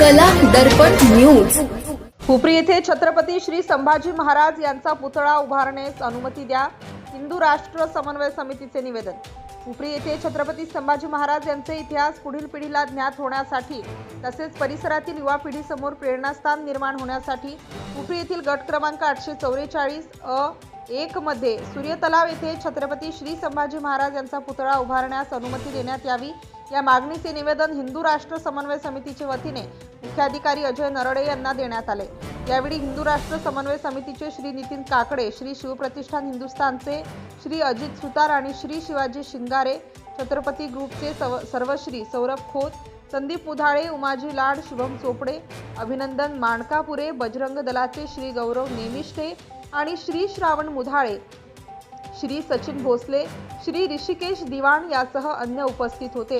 कला दर्पण न्यूज. हुपरी येथे छत्रपती श्री संभाजी महाराज यांचा पुतळा उभारण्यास अनुमती द्या. हिंदू राष्ट्र समन्वय समितीचे निवेदन. उपरी येथे छत्रपती संभाजी महाराज यांचे इतिहास पुढील पिढीला ज्ञात होण्यासाठी तसेच परिसरातील युवा पिढीसमोर प्रेरणास्थान निर्माण होण्यासाठी उपरी येथील गट क्रमांक आठशे चौवेचाळीस अ एक मध्ये सूर्यतलाव येथे छत्रपती श्री संभाजी महाराज यांचा पुतळा उभारण्यास अनुमती देण्यात यावी. या मागणीचे निवेदन हिंदू राष्ट्र समन्वय समितीच्या वतीने मुख्याधिकारी अजय नरडे यांना देण्यात आले. यावेळी हिंदू राष्ट्र समन्वय समितीचे श्री नितीन काकडे श्री शिवप्रतिष्ठान हिंदुस्थानचे श्री अजित सुतार आणि श्री शिवाजी शिंगारे छत्रपती ग्रुपचे सव सर्वश्री सौरभ खोत संदीप मुधाळे उमाजी लाड शुभम चोपडे अभिनंदन माणकापुरे बजरंग दलाचे श्री गौरव नेमिष्ठे आणि श्री श्रावण मुधाळे श्री सचिन भोसले श्री ऋषिकेश दिवाण यासह अन्य उपस्थित होते.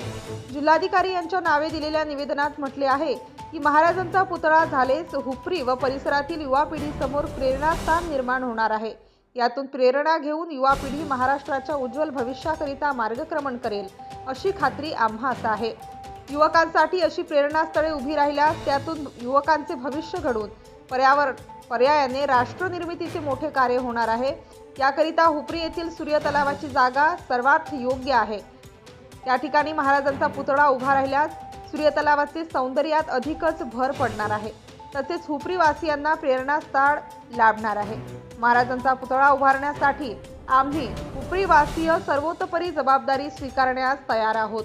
जिल्हाधिकारी यांच्या नावे दिलेल्या निवेदनात म्हटले आहे की महाराजांचा पुतळा झालेच हुपरी व परिसरातील युवा पिढीसमोर प्रेरणास्थान निर्माण होणार आहे. यातून प्रेरणा घेऊन युवा पिढी महाराष्ट्राच्या उज्ज्वल भविष्याकरिता मार्गक्रमण करेल अशी खात्री आम्हास आहे. युवकांसाठी अशी प्रेरणास्थळे उभी राहिल्यास त्यातून युवकांचे भविष्य घडून पर्यावरण पर्यायाने राष्ट्रनिर्मितीचे मोठे कार्य होणार आहे. याकरिता हुपरी येथील सूर्य तलावाची जागा सर्वात योग्य आहे. त्या ठिकाणी महाराजांचा पुतळा उभा राहिल्यास सूर्य तलावाचे सौंदर्यात अधिकच भर पडणार आहे. तसेच हुपरीवासियांना प्रेरणास्थळ लाभणार आहे. महाराजांचा पुतळा उभारण्यासाठी आम्ही हुपरीवासीय सर्वोतपरी जबाबदारी स्वीकारण्यास तयार आहोत.